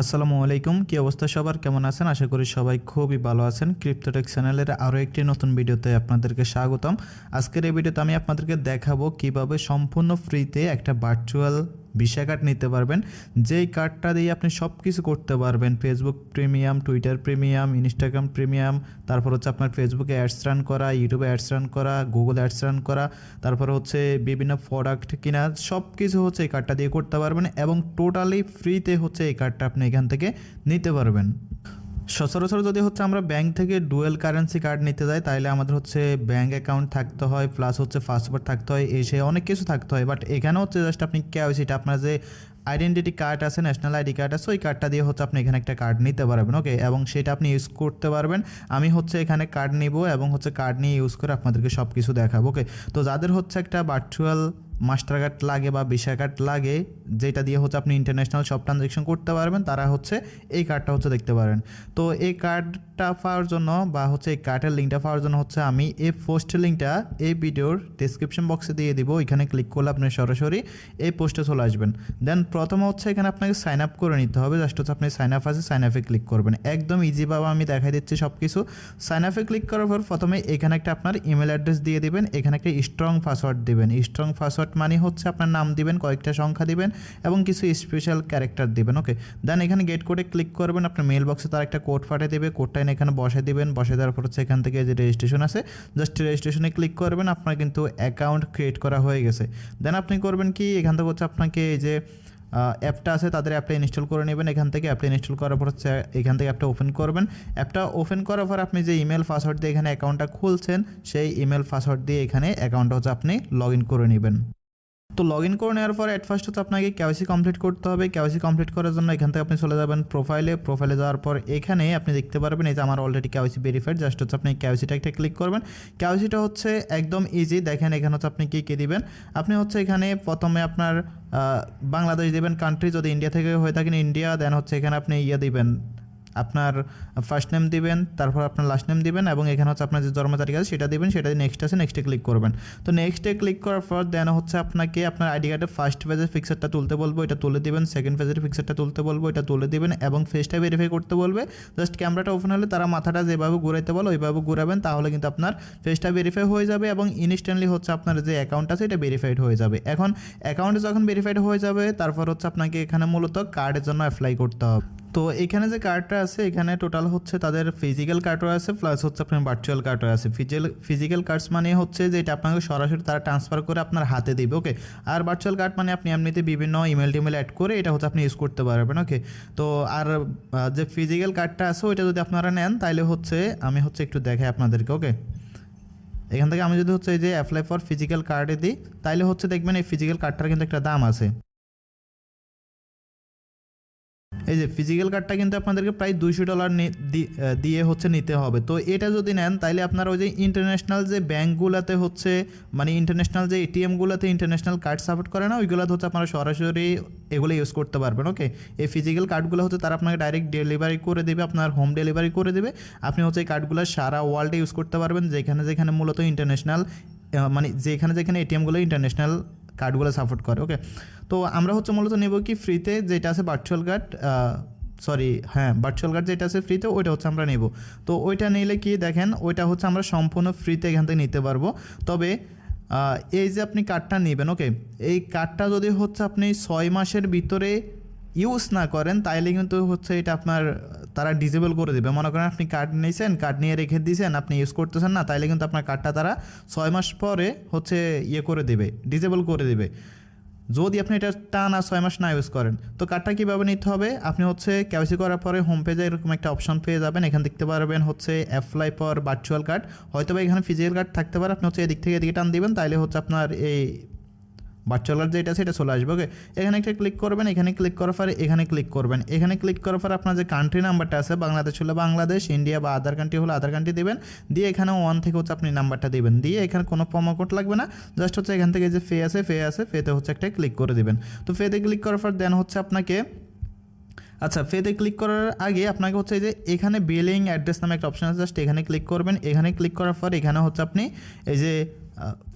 আসসালামু আলাইকুম, কি অবস্থা সবার? কেমন আছেন? আশা করি সবাই খুবই ভালো আছেন। ক্রিপ্টোটেক চ্যানেলের আরও একটি নতুন ভিডিওতে আপনাদেরকে স্বাগতম। আজকের এই ভিডিওতে আমি আপনাদেরকে দেখাবো কীভাবে সম্পূর্ণ ফ্রিতে একটা ভার্চুয়াল ভিসা কার্ড নিতে পারবেন। যেই কার্ডটা দিয়ে আপনি সব কিছু করতে পারবেন Facebook premium Twitter premium Instagram premium তারপর হচ্ছে আপনার ফেসবুকে অ্যাডস রান করা ইউটিউবে অ্যাডস রান করা গুগল অ্যাডস রান করা, তারপর হচ্ছে বিভিন্ন প্রোডাক্ট কিনা সব কিছু হচ্ছে এই কার্ডটা দিয়ে করতে পারবেন এবং টোটালি ফ্রিতে হচ্ছে এই কার্ডটা আপনি এখান থেকে নিতে পারবেন। সচরাচর যদি হচ্ছে আমরা ব্যাংক থেকে ডুয়েল কারেন্সি কার্ড নিতে যাই তাহলে আমাদের হচ্ছে ব্যাংক অ্যাকাউন্ট থাকতে হয় প্লাস হচ্ছে পাসপোর্ট থাকতে হয় এসে অনেক কিছু থাকতে হয়। বাট এখানে হচ্ছে জাস্ট আপনি কেওয়াইসিটা আপনার যে আইডেন্টিটি কার্ড আছে ন্যাশনাল আইডি কার্ড আছে, ওই কার্ডটা দিয়ে হচ্ছে আপনি এখানে একটা কার্ড নিতে পারবেন ওকে এবং সেটা আপনি ইউজ করতে পারবেন। আমি হচ্ছে এখানে কার্ড নিব এবং হচ্ছে কার্ড নিয়ে ইউজ করে আপনাদেরকে সব কিছু দেখাবো ওকে তো যাদের হচ্ছে একটা ভার্চুয়াল মাস্টার কার্ড লাগে বা ভিসা কার্ড লাগে, যেটা দিয়ে হচ্ছে আপনি ইন্টারন্যাশনাল সব ট্রানজ্যাকশন করতে পারবেন, তারা হচ্ছে এই কার্ডটা হচ্ছে দেখতে পারেন। তো এই কার্ডটা পাওয়ার জন্য বা হচ্ছে এই কার্ডের লিঙ্কটা পাওয়ার জন্য হচ্ছে আমি এই পোস্টের লিঙ্কটা এই ভিডিওর ডিসক্রিপশন বক্সে দিয়ে দিব এখানে ক্লিক করলে আপনি সরাসরি এই পোস্টে চলে আসবেন। দেন প্রথম হচ্ছে এখানে আপনাকে সাইন আপ করে নিতে হবে জাস্ট হচ্ছে আপনি সাইন আপ আছে সাইন আপে ক্লিক করবেন। একদম ইজিভাবে আমি দেখাই দিচ্ছি সব কিছু সাইন আপে ক্লিক করার পর প্রথমে এখানে একটা আপনার ইমেল অ্যাড্রেস দিয়ে দিবেন, এখানে একটা স্ট্রং পাসওয়ার্ড দিবেন। স্ট্রং পাসওয়ার্ড মানে হচ্ছে আপনার নাম দিবেন, কয়েকটা সংখ্যা দিবেন এবং কিছু স্পেশাল ক্যারেক্টার দিবেন ওকে দেন এখানে গেট কোডে ক্লিক করবেন, আপনার মেল বক্সে তার একটা কোড পাঠিয়ে দেবে কোডটা এখানে বসে দিবেন বসে দেওয়ার পর হচ্ছে এখান থেকে যে রেজিস্ট্রেশন আছে জাস্ট রেজিস্ট্রেশনে ক্লিক করবেন, আপনার কিন্তু অ্যাকাউন্ট ক্রিয়েট করা হয়ে গেছে। দেন আপনি করবেন কি, এখান থেকে হচ্ছে আপনাকে এই যে অ্যাপটা আছে, তাদের অ্যাপটা ইনস্টল করে নেবেন, এখান থেকে অ্যাপটা ইনস্টল করার পর হচ্ছে এখান থেকে অ্যাপটা ওপেন করবেন। অ্যাপটা ওপেন করার পর আপনি যে ইমেল পাসওয়ার্ড দিয়ে এখানে অ্যাকাউন্টটা খুলছেন, সেই ইমেল পাসওয়ার্ড দিয়ে এখানে অ্যাকাউন্টটা হচ্ছে আপনি লগ করে নেবেন। তো লগ ইন করে নেওয়ার পর অ্যাট ফার্স্ট হচ্ছে আপনাকে কেওয়াইসি কমপ্লিট করতে হবে। কেওয়াইসি কমপ্লিট করার জন্য এখান থেকে আপনি চলে যাবেন প্রোফাইলে প্রোফাইলে যাওয়ার পর এখানে আপনি দেখতে পারবেন এই যে আমার অলরেডি কেওয়াইসি ভেরিফাইড জাস্ট হচ্ছে আপনি কেওয়াইসিটা একটা ক্লিক করবেন। কেওয়াইসিটা হচ্ছে একদম ইজি দেখেন এখানে হচ্ছে আপনি কী কী দিবেন? আপনি হচ্ছে এখানে প্রথমে আপনার বাংলাদেশ দিবেন কান্ট্রি যদি ইন্ডিয়া থেকে হয়ে থাকেন ইন্ডিয়া দেন হচ্ছে এখানে আপনি ইয়ে দিবেন। আপনার ফার্স্ট নেম দিবেন, তারপর আপনার লাস্ট নেম দিবেন এবং এখানে হচ্ছে আপনার যে জন্ম তারিখ আছে সেটা দিবেন, সেটা নেক্সট আছে নেক্সটে ক্লিক করবেন। তো নেক্সটে ক্লিক করার পর দেন হচ্ছে আপনাকে আপনার আইডি কার্ডের ফার্স্ট পেজের পিকচারটা তুলতে বলব, এটা তুলে দিবেন সেকেন্ড পেজের পিকচারটা তুলতে বলব, এটা তুলে দিবেন এবং ফেসটা ভেরিফাই করতে বলবে। জাস্ট ক্যামেরাটা ওপেন হলে তারা মাথাটা যেভাবে ঘুরাইতে বলো, ওইভাবে ঘুরাবেন, তাহলে কিন্তু আপনার ফেসটা ভেরিফাই হয়ে যাবে এবং ইনস্ট্যান্টলি হচ্ছে আপনার যে অ্যাকাউন্ট আছে এটা ভেরিফাইড হয়ে যাবে। এখন অ্যাকাউন্টে যখন ভেরিফাইড হয়ে যাবে, তারপর হচ্ছে আপনাকে এখানে মূলত কার্ডের জন্য অ্যাপ্লাই করতে হবে। তো এখানে যে কার্ডটা আছে, এখানে টোটাল হচ্ছে তাদের ফিজিক্যাল কার্ডও আছে প্লাস হচ্ছে আপনার ভার্চুয়াল কার্ডও আছে। ফিজিক্যাল ফিজিক্যাল কার্ডস মানে হচ্ছে যে এটা আপনাকে সরাসরি তারা ট্রান্সফার করে আপনার হাতে দিবে ওকে আর ভার্চুয়াল কার্ড মানে আপনি এমনিতে বিভিন্ন ইমেল টিমেল অ্যাড করে এটা হচ্ছে আপনি ইউজ করতে পারবেন ওকে তো আর যে ফিজিক্যাল কার্ডটা আছে, ওইটা যদি আপনারা নেন তাহলে হচ্ছে আমি হচ্ছে একটু দেখাই আপনাদেরকে ওকে এখান থেকে আমি যদি হচ্ছে এই যে অ্যাপ্লাই ফর ফিজিক্যাল কার্ডে দিই তাহলে হচ্ছে দেখবেন এই ফিজিক্যাল কার্ডটার কিন্তু একটা দাম আছে। এই যে ফিজিক্যাল কার্ডটা কিন্তু আপনাদেরকে প্রায় দুইশো ডলার দিয়ে হচ্ছে নিতে হবে। তো এটা যদি নেন তাহলে আপনারা ওই যে ইন্টারন্যাশনাল যে ব্যাঙ্কগুলোতে হচ্ছে মানে ইন্টারন্যাশনাল যে এটিএমগুলোতে ইন্টারন্যাশনাল কার্ড সাপোর্ট করে না, ওইগুলোতে হচ্ছে আপনারা সরাসরি এগুলো ইউজ করতে পারবেন ওকে এই ফিজিক্যাল কার্ডগুলো হচ্ছে তারা আপনাকে ডাইরেক্ট ডেলিভারি করে দেবে, আপনার হোম ডেলিভারি করে দেবে। আপনি হচ্ছে এই কার্ডগুলো সারা ওয়ার্ল্ডে ইউজ করতে পারবেন, যেখানে যেখানে মূলত ইন্টারন্যাশনাল মানে যেখানে যেখানে এটিএমগুলো ইন্টারন্যাশনাল কার্ডগুলো সাপোর্ট করে ওকে তো আমরা হচ্ছে মূলত নেব কি ফ্রিতে যেটা আছে ভার্চুয়াল কার্ড সরি হ্যাঁ ভার্চুয়াল কার্ড যেটা আছে ফ্রিতে ওইটা হচ্ছে আমরা নেব। তো ওইটা নিলে কি দেখেন, ওইটা হচ্ছে আমরা সম্পূর্ণ ফ্রিতে এখান থেকে নিতে পারব। তবে এই যে আপনি কার্ডটা নেবেন ওকে এই কার্ডটা যদি হচ্ছে আপনি ছয় মাসের ভিতরে ইউজ না করেন, তাইলে কিন্তু হচ্ছে এটা আপনার তারা ডিজেবল করে দেবে। মনে করেন আপনি কার্ড নিয়েছেন কার্ড নিয়ে রেখে দিয়েছেন আপনি ইউজ করতেছেন না, তাইলে কিন্তু আপনার কার্ডটা তারা ছয় মাস পরে হচ্ছে ইয়ে করে দেবে ডিজেবল করে দেবে। যদি আপনি এটা টানা ছয় মাস না ইউজ করেন, তো কার্ডটা কীভাবে নিতে হবে? আপনি হচ্ছে কেওয়াইসি করার পরে হোম পেজে এরকম একটা অপশন পেয়ে যাবেন, এখানে দেখতে পারবেন হচ্ছে অ্যাপ্লাই ফর ভার্চুয়াল কার্ড হয়তো বা এখানে ফিজিক্যাল কার্ড থাকতে পারে, আপনি হচ্ছে এদিক থেকে এদিকে টান দিবেন, তাইলে হচ্ছে আপনার এই ভার্চুয়াল কার্ড যেটা সেটা চলে আসবে ওকে এখানে একটা ক্লিক করবেন, এখানে ক্লিক করার পরে এখানে ক্লিক করবেন। এখানে ক্লিক করার পরে আপনার যে কান্ট্রি নাম্বারটা আছে, বাংলাদেশ হলে বাংলাদেশ ইন্ডিয়া বা আধার কান্ট্রি হলে আধার কান্ট্রি দেবেন। দিয়ে এখানে ওয়ান থেকে হচ্ছে আপনি নাম্বারটা দিবেন। দিয়ে এখানে কোনো কোড লাগবে না জাস্ট হচ্ছে এখান থেকে যে ফে আছে ফে আছে ফেতে হচ্ছে একটা ক্লিক করে দেবেন। তো ফেতে ক্লিক করার পর দেন হচ্ছে আপনাকে আচ্ছা ফেতে ক্লিক করার আগে আপনাকে হচ্ছে যে এখানে বিলিং অ্যাড্রেস নামে একটা অপশন আছে জাস্ট এখানে ক্লিক করবেন। এখানে ক্লিক করার পর এখানে হচ্ছে আপনি এই যে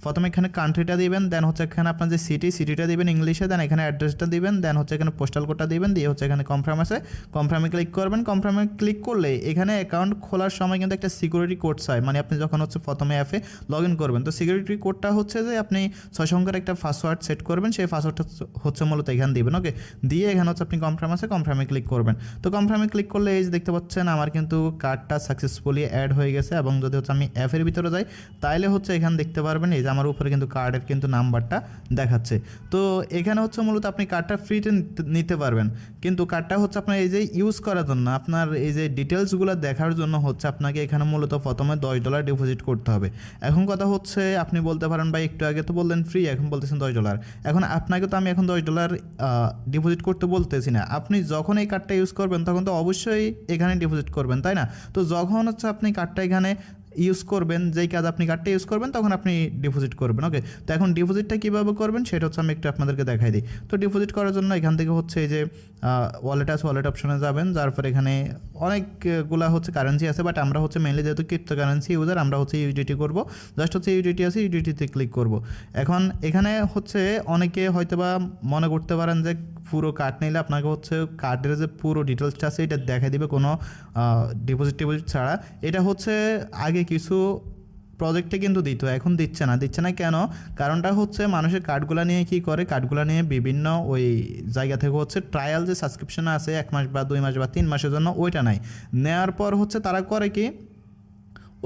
প্রথমে এখানে কান্ট্রিটা দিবেন দেন হচ্ছে এখানে আপনার যে সিটি সিটিটা দিবেন ইংলিশে দেন এখানে অ্যাড্রেসটা দিবেন দেন হচ্ছে এখানে পোস্টাল কোডটা দিবেন, দিয়ে হচ্ছে এখানে কনফার্ম আছে। কনফার্মে ক্লিক করবেন কনফার্মে ক্লিক করলে এখানে অ্যাকাউন্ট খোলার সময় কিন্তু একটা সিকিউরিটি কোড চাই। মানে আপনি যখন হচ্ছে প্রথমে অ্যাপে লগ ইন করবেন, তো সিকিউরিটি কোডটা হচ্ছে যে আপনি ছয় সংখ্যার একটা পাসওয়ার্ড সেট করবেন, সেই পাসওয়ার্ডটা হচ্ছে মূলত এখানে দিবেন ওকে দিয়ে এখানে হচ্ছে আপনি কনফার্ম আছে কনফার্মে ক্লিক করবেন। তো কনফার্মে ক্লিক করলে এই যে দেখতে পাচ্ছেন, আমার কিন্তু কার্ডটা সাকসেসফুলি অ্যাড হয়ে গেছে, এবং যদি হচ্ছে আমি অ্যাপের ভিতরে যাই তাহলে হচ্ছে এখানে দেখতে পারবেন এই যে আমার উপরে কিন্তু কার্ডের কিন্তু নাম্বারটা দেখাচ্ছে। তো এখানে হচ্ছে মূলত আপনি কার্ডটা ফ্রিতে নিতে পারবেন। কিন্তু কার্ডটা হচ্ছে আপনার এই যে ইউজ করার জন্য, আপনার এই যে ডিটেলসগুলো দেখার জন্য হচ্ছে আপনাকে এখানে মূলত প্রথমে দশ ডলার ডিপোজিট করতে হবে। এখন কথা হচ্ছে, আপনি বলতে পারেন, ভাই, একটু আগে তো বললেন ফ্রি এখন বলতেছেন দশ ডলার এখন আপনাকে তো আমি এখন দশ ডলার ডিপোজিট করতে বলতেছি না। আপনি যখন এই কার্ডটা ইউজ করবেন, তখন তো অবশ্যই এখানে ডিপোজিট করবেন, তাই না? তো যখন হচ্ছে আপনি কার্ডটা এখানে ইউজ করবেন, যেই কাজ আপনি কার্ডটা ইউজ করবেন, তখন আপনি ডিপোজিট করবেন ওকে তো এখন ডিপোজিটটা কীভাবে করবেন, সেটা হচ্ছে আমি একটু আপনাদেরকে দেখাই দিই। তো ডিপোজিট করার জন্য এখান থেকে হচ্ছে এই যে ওয়ালেট আছে ওয়ালেট অপশনে যাবেন, যার পর এখানে অনেকগুলা হচ্ছে কারেন্সি আছে বাট আমরা হচ্ছে মেনলি যেহেতু ক্রিপ্টো কারেন্সি ইউজার আমরা হচ্ছে ইউডিটি করব। জাস্ট হচ্ছে ইউডিটি আছে ইউডিটিতে ক্লিক করব। এখন এখানে হচ্ছে অনেকে হয়তো বা মনে করতে পারেন যে, পুরো কার্ড নিলে আপনাকে হচ্ছে কার্ডের যে পুরো ডিটেলসটা আছে, এটা দেখা দিবে কোনো ডিপোজিট টিপোজিট ছাড়া। এটা হচ্ছে আগে কিছু প্রজেক্টে কিন্তু দিত, এখন দিচ্ছে না। দিচ্ছে না কেন? কারণটা হচ্ছে মানুষের কার্ডগুলো নিয়ে কি করে? কার্ডগুলো নিয়ে বিভিন্ন ওই জায়গা থেকে হচ্ছে ট্রায়াল যে সাবস্ক্রিপশন আছে, এক মাস বা দুই মাস বা তিন মাসের জন্য ওইটা নাই। নেওয়ার পর হচ্ছে তারা করে কি?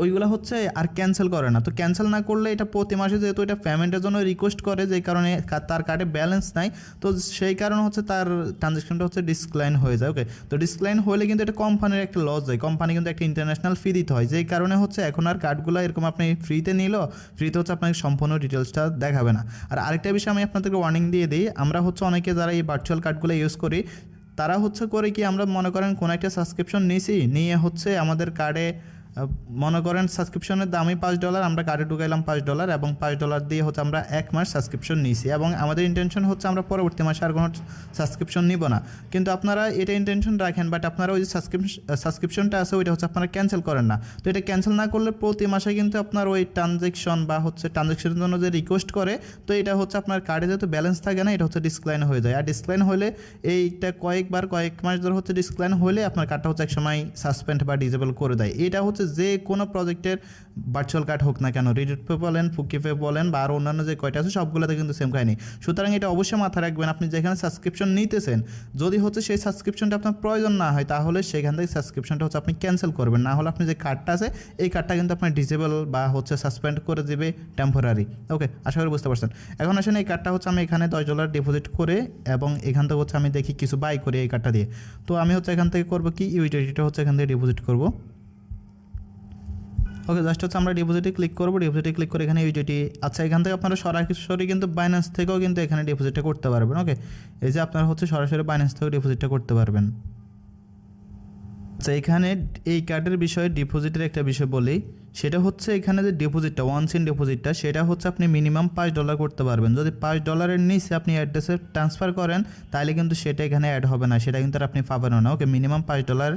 ওইগুলো হচ্ছে আর ক্যান্সেল করে না। তো ক্যান্সেল না করলে এটা প্রতি মাসে যেহেতু এটা পেমেন্টের জন্য রিকোয়েস্ট করে যেই কারণে তার কার্ডে ব্যালেন্স নাই, তো সেই কারণে হচ্ছে তার ট্রানজ্যাকশনটা হচ্ছে ডিসক্লাইন হয়ে যায় ওকে তো ডিসক্লাইন হলে কিন্তু এটা কোম্পানির একটা লস যায় কোম্পানি কিন্তু একটা ইন্টারন্যাশনাল ফি দিতে হয়। যেই কারণে হচ্ছে এখন আর কার্ডগুলো এরকম আপনি ফ্রিতে নিল ফ্রিতে হচ্ছে আপনাকে সম্পূর্ণ ডিটেলসটা দেখাবে না। আর আরেকটা বিষয় আমি আপনাদেরকে ওয়ার্নিং দিয়ে দিই, আমরা হচ্ছে অনেকে যারা এই ভার্চুয়াল কার্ডগুলো ইউজ করি, তারা হচ্ছে করে কি আমরা মনে করেন কোনো একটা সাবস্ক্রিপশন নিয়েছি নিয়ে হচ্ছে আমাদের কার্ডে মনে করেন সাবস্ক্রিপশনের দামই পাঁচ ডলার আমরা কার্ডে ঢুকাইলাম পাঁচ ডলার এবং পাঁচ ডলার দিয়ে হচ্ছে আমরা এক মাস সাবস্ক্রিপশন নিয়েছি এবং আমাদের ইন্টেনশন হচ্ছে আমরা পরবর্তী মাসে আর কোনো সাবস্ক্রিপশন নিব না। কিন্তু আপনারা এটা ইন্টেনশন রাখেন বাট আপনারা ওই যে সাবস্ক্রিপশনটা আছে, ওইটা হচ্ছে আপনারা ক্যান্সেল করেন না। তো এটা ক্যান্সেল না করলে প্রতি মাসে কিন্তু আপনার ওই ট্রানজেকশন বা হচ্ছে ট্রানজেকশনের জন্য যে রিকোয়েস্ট করে, তো এটা হচ্ছে আপনার কার্ডে যেহেতু ব্যালেন্স থাকে না, এটা হচ্ছে ডিসক্লাইন হয়ে যায়। আর ডিসক্লাইন হলে এইটা কয়েকবার, কয়েক মাস ধরে হচ্ছে ডিসক্লাইন হলে আপনার কার্ডটা হচ্ছে একসময় সাসপেন্ড বা ডিজেবল করে দেয়। এটা হচ্ছে যে কোনো প্রজেক্টের ভার্চুয়াল কার্ড হোক না কেন রিডিট পে বলেন ফুকিপে বলেন বা আরও অন্যান্য যে কয়টা আছে, সবগুলোতে কিন্তু সেম কাহিনি। সুতরাং এটা অবশ্যই মাথায় রাখবেন, আপনি যেখানে সাবস্ক্রিপশন নিতেছেন, যদি হচ্ছে সেই সাবস্ক্রিপশনটা আপনার প্রয়োজন না হয়, তাহলে সেখান থেকে সাবস্ক্রিপশনটা হচ্ছে আপনি ক্যান্সেল করবেন। না হলে আপনি যে কার্ডটা আছে, এই কার্ডটা কিন্তু আপনার ডিসেবল বা হচ্ছে সাসপেন্ড করে দেবে টেম্পোরারি ওকে আশা করি বুঝতে পারছেন। এখন আসেন, এই কার্ডটা হচ্ছে আমি এখানে দশ ডলার ডিপোজিট করে এবং এখান থেকে হচ্ছে আমি দেখি কিছু বাই করি এই কার্ডটা দিয়ে। তো আমি হচ্ছে এখান থেকে করব কি? ইউটিলিটিটা হচ্ছে এখান থেকে ডিপোজিট করব। ওকে জাস্ট হচ্ছে আমরা ডিপোজিটে ক্লিক করব ডিপোজিটে ক্লিক করে এখানে ইউটিটি আচ্ছা এখান থেকে আপনারা সরাসরি কিন্তু বাইন্যান্স থেকেও কিন্তু এখানে ডিপোজিটটা করতে পারবেন ওকে এই যে আপনারা হচ্ছে সরাসরি বাইন্যান্স থেকেও ডিপোজিটটা করতে পারবেন। আচ্ছা এখানে এই কার্ডের বিষয়ে ডিপোজিটের একটা বিষয় বলি, সেটা হচ্ছে এখানে যে ডিপোজিটটা ওয়ান সিন ডিপোজিটটা সেটা হচ্ছে আপনি মিনিমাম পাঁচ ডলার করতে পারবেন। যদি পাঁচ ডলারের নিচে আপনি অ্যাড্রেসে ট্রান্সফার করেন, তাহলে কিন্তু সেটা এখানে অ্যাড হবে না, সেটা কিন্তু আপনি পাবেন না ওকে মিনিমাম পাঁচ ডলার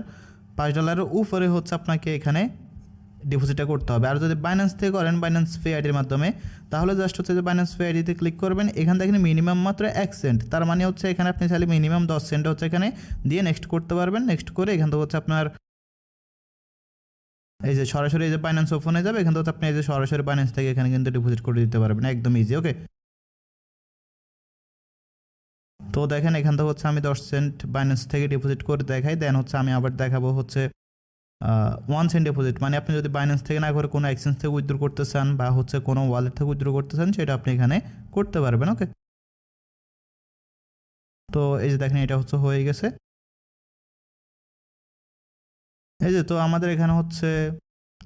পাঁচ ডলারের উপরে হচ্ছে আপনাকে এখানে ডিপোজিটটা করতে হবে। আর যদি বাইন্যান্স থেকে করেন বাইন্যান্স পে আইডির মাধ্যমে, তাহলে জাস্ট হচ্ছে যে বাইন্যান্স পে আইডিতে ক্লিক করবেন। এখান থেকে মিনিমাম মাত্র এক সেন্ট তার মানে হচ্ছে এখানে আপনি চাইলে মিনিমাম দশ সেন্ট হচ্ছে এখানে দিয়ে নেক্সট করতে পারবেন। নেক্সট করে এখান থেকে হচ্ছে আপনার এই যে সরাসরি এই যে বাইন্যান্স ওপেন হয়ে যাবে। এখান থেকে আপনি এই যে সরাসরি বাইন্যান্স থেকে এখানে কিন্তু ডিপোজিট করে দিতে পারবেন। একদম ইজি ওকে তো দেখেন এখান থেকে হচ্ছে আমি দশ সেন্ট বাইন্যান্স থেকে ডিপোজিট করে দেখাই। দেন হচ্ছে আমি আবার দেখাবো হচ্ছে ওয়ান সেন্ট ডিপোজিট মানে আপনি যদি বাইন্যান্স থেকে না করে কোনো এক্সচেঞ্জ থেকে উইথড্র করতে চান বা হচ্ছে কোনো ওয়ালেট থেকে উইথড্র করতে চান, সেটা আপনি এখানে করতে পারবেন ওকে তো এই যে দেখেন, এটা হচ্ছে হয়ে গেছে। এই যে, তো আমাদের এখানে হচ্ছে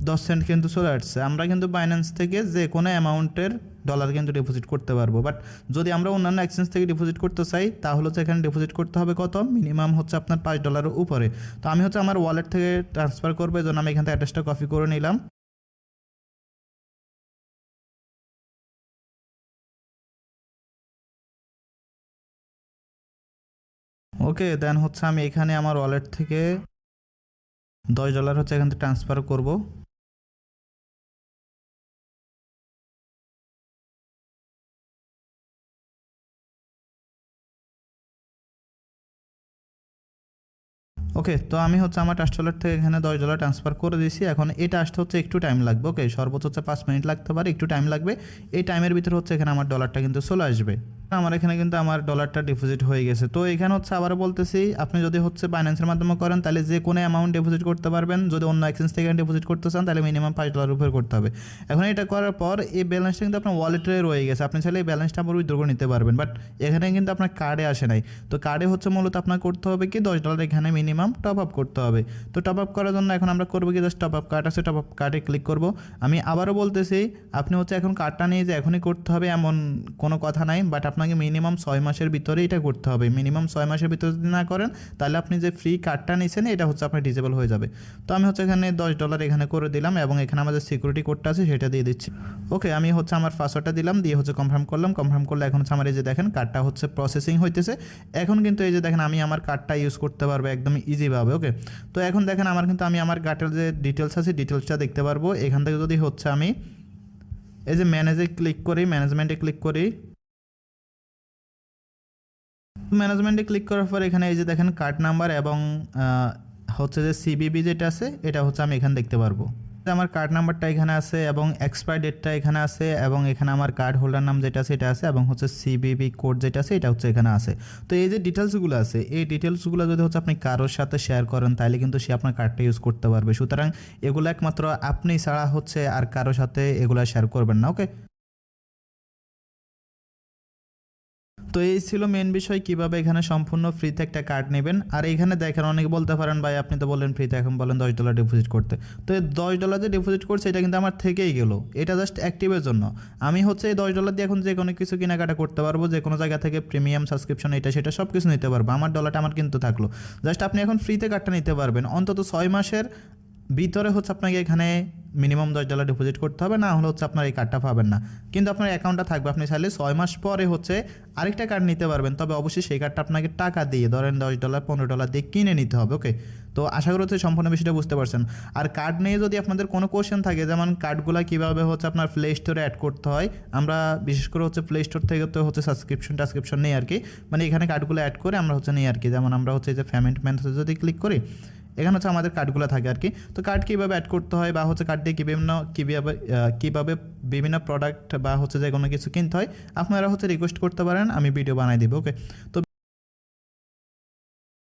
দশ সেন্ট কিন্তু চলে আসছে। আমরা কিন্তু বাইন্যান্স থেকে যে কোনো অ্যামাউন্টের ডলার কিন্তু ডিপোজিট করতে পারব। বাট যদি আমরা অন্যান্য এক্সচেঞ্জ থেকে ডিপোজিট করতে চাই, তাহলে হচ্ছে এখানে ডিপোজিট করতে হবে কত? মিনিমাম হচ্ছে আপনার পাঁচ ডলারের উপরে। তো আমি হচ্ছে আমার ওয়ালেট থেকে ট্রান্সফার করব, এই জন্য আমি এখান থেকে অ্যাড্রেসটা কপি করে নিলাম। ওকে, দেন হচ্ছে আমি এখানে আমার ওয়ালেট থেকে দশ ডলার হচ্ছে এখান থেকে ট্রান্সফার করব। ওকে তো আমি হচ্ছে আমার ট্রাস্ট ওয়ালেট থেকে এখানে দশ ডলার ট্রান্সফার করে দিয়েছি। এখন এটা আসতে হচ্ছে একটু টাইম লাগবে ওকে সর্বোচ্চ হচ্ছে পাঁচ মিনিট লাগতে পারে, একটু টাইম লাগবে। এই টাইমের ভিতরে হচ্ছে এখানে আমার ডলারটা কিন্তু চলে আসবে। আমার এখানে কিন্তু আমার ডলারটা ডিপোজিট হয়ে গেছে। তো এখানে হচ্ছে আবারও বলতেছি, আপনি যদি হচ্ছে বাইন্যান্সের মাধ্যমে করেন, তাহলে যে কোনো অ্যামাউন্ট ডিপোজিট করতে পারবেন। যদি অন্য এক্সচেঞ্জ থেকে ডিপোজিট করতে চান, তাহলে মিনিমাম পাঁচ ডলার উপরে করতে হবে। এখন এটা করার পর, এই ব্যালেন্সটা কিন্তু আপনার ওয়ালেটে রয়ে গেছে। আপনি চাইলে এই ব্যালেন্সটা আবার উইথড্র নিতে পারবেন। বাট এখানে কিন্তু আপনার কার্ডে আসে নাই। তো কার্ডে হচ্ছে মূলত আপনার করতে হবে কি, দশ ডলার এখানে মিনিমাম টপ আপ করতে হবে। তো টপ আপ করার জন্য এখন আমরা করব কি জাস্ট টপ আপ কার্ড আছে টপ আপ কার্ডে ক্লিক করব। আমি আবারও বলতেছি, আপনি হচ্ছে এখন কার্ডটা নিয়ে যে এখনই করতে হবে, এমন কোনো কথা নাই। বাট আপনাকে মিনিমাম ছয় মাসের ভিতরে এটা করতে হবে। মিনিমাম ছয় মাসের ভিতরে যদি না করেন, তাহলে আপনি যে ফ্রি কার্ডটা নিয়েছেন এটা হচ্ছে আপনার ডিজেবল হয়ে যাবে। তো আমি হচ্ছে এখানে দশ ডলার এখানে করে দিলাম এবং এখানে আমাদের সিকিউরিটি কোডটা আছে, সেটা দিয়ে দিচ্ছি। ওকে আমি হচ্ছে আমার পাসওয়ার্ডটা দিলাম, দিয়ে হচ্ছে কনফার্ম করলাম। কনফার্ম করলে এখন হচ্ছে আমার এই যে দেখেন কার্ডটা হচ্ছে প্রসেসিং হইতেছে। এখন কিন্তু এই যে দেখেন, আমি আমার কার্ডটা ইউজ করতে পারব একদম ইজিভাবে ওকে তো এখন দেখেন, আমার কিন্তু আমি আমার কার্ডের যে ডিটেলস আছে ডিটেলসটা দেখতে পারব। এখান থেকে যদি হচ্ছে আমি এই যে ম্যানেজে ক্লিক করি ম্যানেজমেন্টে ক্লিক করি ম্যানেজমেন্টে ক্লিক করার পর এখানে এই যে দেখেন কার্ড নাম্বার এবং হচ্ছে যে সিবিবি যেটা আছে, এটা হচ্ছে আমি এখানে দেখতে পারব। আমার কার্ড নাম্বারটা এখানে আছে এবং এক্সপায়ার ডেটটা এখানে আছে এবং এখানে আমার কার্ড হোল্ডার নাম যেটা আছে, এটা আছে এবং হচ্ছে সিবিবি কোড যেটা আছে, এটা হচ্ছে এখানে আছে। তো এই যে ডিটেলসগুলো আছে, এই ডিটেলসগুলো যদি হচ্ছে আপনি কারোর সাথে শেয়ার করেন, তাহলে কিন্তু সে আপনার কার্ডটা ইউজ করতে পারবে। সুতরাং এগুলো একমাত্র আপনি ছাড়া হচ্ছে আর কারোর সাথে এগুলো শেয়ার করবেন না ওকে তো এই ছিল মেন বিষয়, কীভাবে এখানে সম্পূর্ণ ফ্রিতে একটা কার্ড নেবেন। আর এখানে দেখেন, অনেকে বলতে পারেন, ভাই, আপনি তো বললেন ফ্রিতে এখন বলেন দশ ডলার ডিপোজিট করতে। তো এই দশ ডলার যে ডিপোজিট করছে, এটা কিন্তু আমার থেকেই গেলো। এটা জাস্ট অ্যাক্টিভের জন্য। আমি হচ্ছে এই দশ ডলার দিয়ে এখন যে কোনো কিছু কেনাকাটা করতে পারব, যে কোনো জায়গা থেকে প্রিমিয়াম সাবস্ক্রিপশন এটা সেটা সব কিছু নিতে পারব। আমার ডলারটা আমার কিন্তু থাকল। জাস্ট আপনি এখন ফ্রিতে কার্ডটা নিতে পারবেন। অন্তত ছয় মাসের ভিতরে হচ্ছে আপনাকে এখানে মিনিমাম দশ ডলার ডিপোজিট করতে হবে, না হলে হচ্ছে আপনার এই কার্ডটা পাবেন না। কিন্তু আপনার অ্যাকাউন্টটা থাকবে, আপনি চাইলে ছয় মাস পরে হচ্ছে আরেকটা কার্ড নিতে পারবেন। তবে অবশ্যই সেই কার্ডটা আপনাকে টাকা দিয়ে, ধরেন দশ ডলার পনেরো ডলার দিয়ে কিনে নিতে হবে ওকে তো আশা করি হচ্ছে সম্পূর্ণ বিষয়টা বুঝতে পারছেন। আর কার্ড নিয়ে যদি আপনাদের কোনো কোশ্চেন থাকে, যেমন কার্ডগুলো কীভাবে হচ্ছে আপনার প্লে স্টোরে অ্যাড করতে হয়, আমরা বিশেষ করে হচ্ছে প্লে স্টোর থেকে তো হচ্ছে সাবস্ক্রিপশন টাসক্রিপশন নেই আর কি। মানে এখানে কার্ডগুলো অ্যাড করে আমরা হচ্ছে নিই আর কি। যেমন আমরা হচ্ছে যে পেমেন্ট মেথডে যদি ক্লিক করি এখানে হচ্ছে আমাদের কার্ডগুলো থাকে আর কি। তো কার্ড কীভাবে অ্যাড করতে হয় বা হচ্ছে কার্ড দিয়ে বিভিন্ন কীভাবে কীভাবে বিভিন্ন প্রোডাক্ট বা হচ্ছে যে কোনো কিছু কিনতে হয়, আপনারা হচ্ছে রিকোয়েস্ট করতে পারেন, আমি ভিডিও বানাই দিব ওকে তো